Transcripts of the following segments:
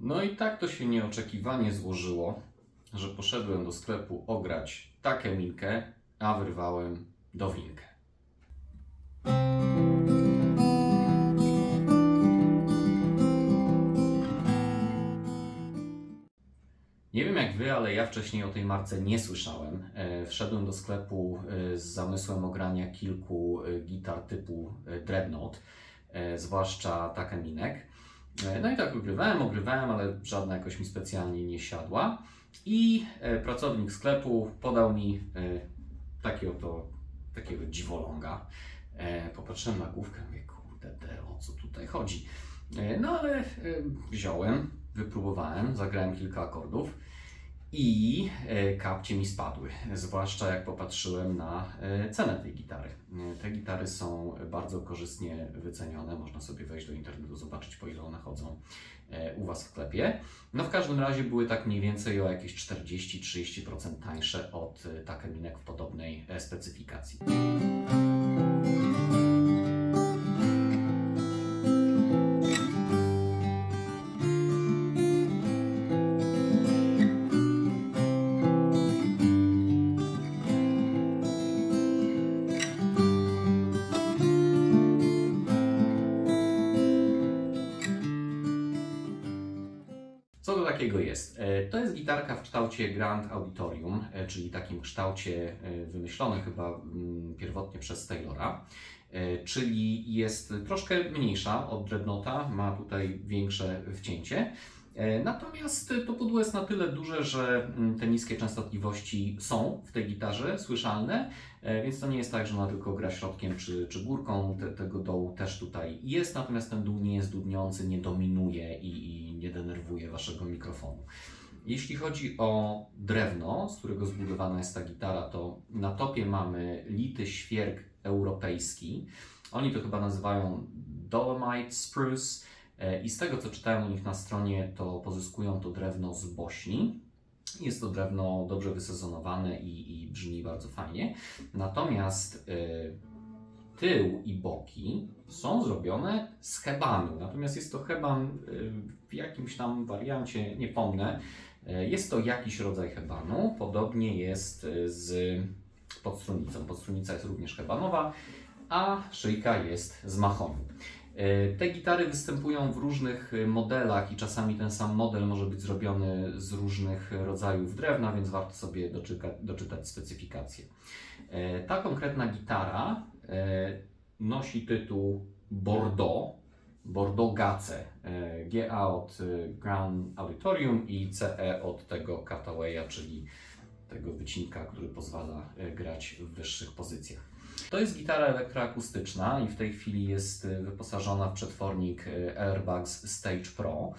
No i tak to się nieoczekiwanie złożyło, że poszedłem do sklepu ograć takę minkę, a wyrwałem dowinkę. Nie wiem jak wy, ale ja wcześniej o tej marce nie słyszałem. E, Wszedłem do sklepu e, z zamysłem ogrania kilku e, gitar typu Dreadnought, zwłaszcza Takeminek. E, No i tak ogrywałem, ogrywałem, ale żadna jakoś mi specjalnie nie siadła. I e, pracownik sklepu podał mi e, taki oto, takiego dziwoląga. Popatrzyłem na główkę, mówię, kurde, de, o co tutaj chodzi? No ale wziąłem, wypróbowałem, zagrałem kilka akordów i e, kapcie mi spadły. Zwłaszcza jak popatrzyłem na e, cenę tej gitary. E, Te gitary są bardzo korzystnie wycenione. Można sobie wejść do internetu, zobaczyć po ile one chodzą u Was w sklepie. No w każdym razie były tak mniej więcej o jakieś 40-30% tańsze od takeminek w podobnej specyfikacji. Takiego jest? E, To jest gitarka w kształcie Grand Auditorium, e, czyli takim kształcie e, wymyślonym chyba mm, pierwotnie przez Taylora. Czyli jest troszkę mniejsza od Dreadnoughta, ma tutaj większe wcięcie. Natomiast to pudło jest na tyle duże, że mm, te niskie częstotliwości są w tej gitarze słyszalne, więc to nie jest tak, że ona tylko gra środkiem czy, czy górką. Te, tego dołu też tutaj jest, natomiast ten dół nie jest dudniący, nie dominuje i, i nie denerwuje waszego mikrofonu. Jeśli chodzi o drewno, z którego zbudowana jest ta gitara, to na topie mamy lity świerk europejski. Oni to chyba nazywają Dolomite Spruce. E, I z tego co czytałem u nich na stronie, to pozyskują to drewno z Bośni. Jest to drewno dobrze wysezonowane i, i brzmi bardzo fajnie. Natomiast e, tył i boki są zrobione z hebanu. Natomiast jest to heban e, w jakimś tam wariancie, nie pomnę. E, Jest to jakiś rodzaj hebanu. Podobnie jest e, z podstrunicą. Podstrunica jest również hebanowa, a szyjka jest z mahonu. Te gitary występują w różnych modelach i czasami ten sam model może być zrobiony z różnych rodzajów drewna, więc warto sobie doczytać, doczytać specyfikację. Ta konkretna gitara nosi tytuł Bordeaux, Bordeaux Gace. E, GA od e, Grand Auditorium i CE od tego Catawaya, czyli tego wycinka, który pozwala e, grać w wyższych pozycjach. To jest gitara elektroakustyczna i w tej chwili jest e, wyposażona w przetwornik e, Airbags Stage Pro.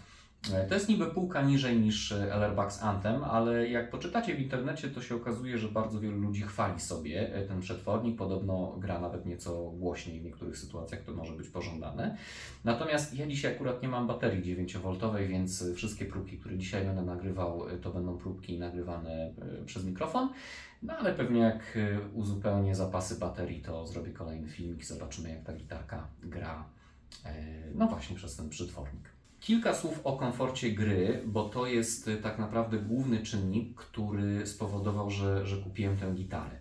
E, To jest niby półka niżej niż e, Airbags Anthem, ale jak poczytacie w internecie, to się okazuje, że bardzo wielu ludzi chwali sobie e, ten przetwornik. Podobno gra nawet nieco głośniej w niektórych sytuacjach, to może być pożądane. Natomiast ja dzisiaj akurat nie mam baterii 9V, więc wszystkie próbki, które dzisiaj będę nagrywał, to będą próbki nagrywane przez mikrofon. No ale pewnie jak uzupełnię zapasy baterii, to zrobię kolejny filmik i zobaczymy, jak ta gitarka gra. No właśnie przez ten przetwornik. Kilka słów o komforcie gry, bo to jest e, tak naprawdę główny czynnik, który spowodował, że, że kupiłem tę gitarę.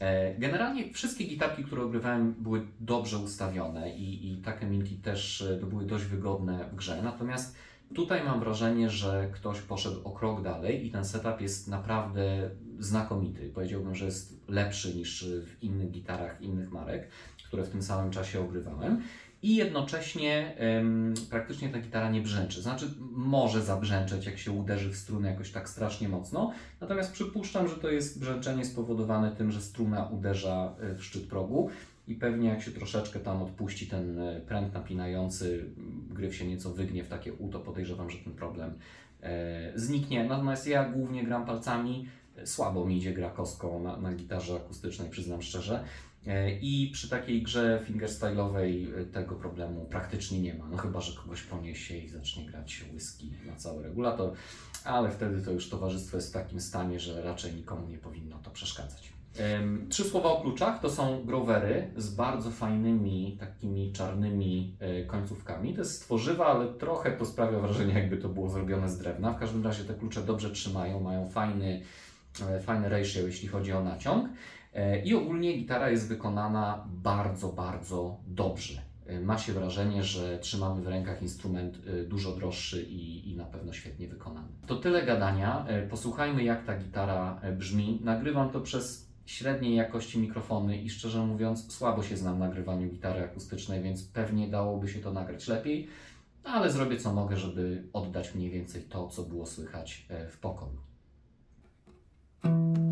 E, Generalnie wszystkie gitarki, które ogrywałem, były dobrze ustawione i, i takie minki też e, były dość wygodne w grze. Natomiast tutaj mam wrażenie, że ktoś poszedł o krok dalej i ten setup jest naprawdę znakomity. Powiedziałbym, że jest lepszy niż w innych gitarach innych marek, które w tym samym czasie ogrywałem. I jednocześnie em, praktycznie ta gitara nie brzęczy. Znaczy, może zabrzęczeć, jak się uderzy w strunę jakoś tak strasznie mocno, Natomiast przypuszczam, że to jest brzęczenie spowodowane tym, że struna uderza e, w szczyt progu i pewnie jak się troszeczkę tam odpuści ten e, pręt napinający, gryf się nieco wygnie w takie U, to podejrzewam, że ten problem e, zniknie. Natomiast ja głównie gram palcami, słabo mi idzie gra kostką na, na gitarze akustycznej, przyznam szczerze. E, I przy takiej grze fingerstyle'owej e, tego problemu praktycznie nie ma. No chyba, że kogoś poniesie i zacznie grać whisky na cały regulator, ale wtedy to już towarzystwo jest w takim stanie, że raczej nikomu nie powinno to przeszkadzać. Trzy słowa o kluczach to są growery z bardzo fajnymi, takimi czarnymi e, końcówkami. To jest tworzywa, ale trochę to sprawia wrażenie, jakby to było zrobione z drewna. W każdym razie te klucze dobrze trzymają, mają fajny, e, fajny ratio, jeśli chodzi o naciąg. E, I ogólnie gitara jest wykonana bardzo, bardzo dobrze. E, Ma się wrażenie, że trzymamy w rękach instrument dużo droższy i, i na pewno świetnie wykonany. To tyle gadania. Posłuchajmy, jak ta gitara brzmi. Nagrywam to przez średniej jakości mikrofony i szczerze mówiąc, słabo się znam nagrywaniu gitary akustycznej, więc pewnie dałoby się to nagrać lepiej, ale zrobię co mogę, żeby oddać mniej więcej to, co było słychać w pokoju. Thank you.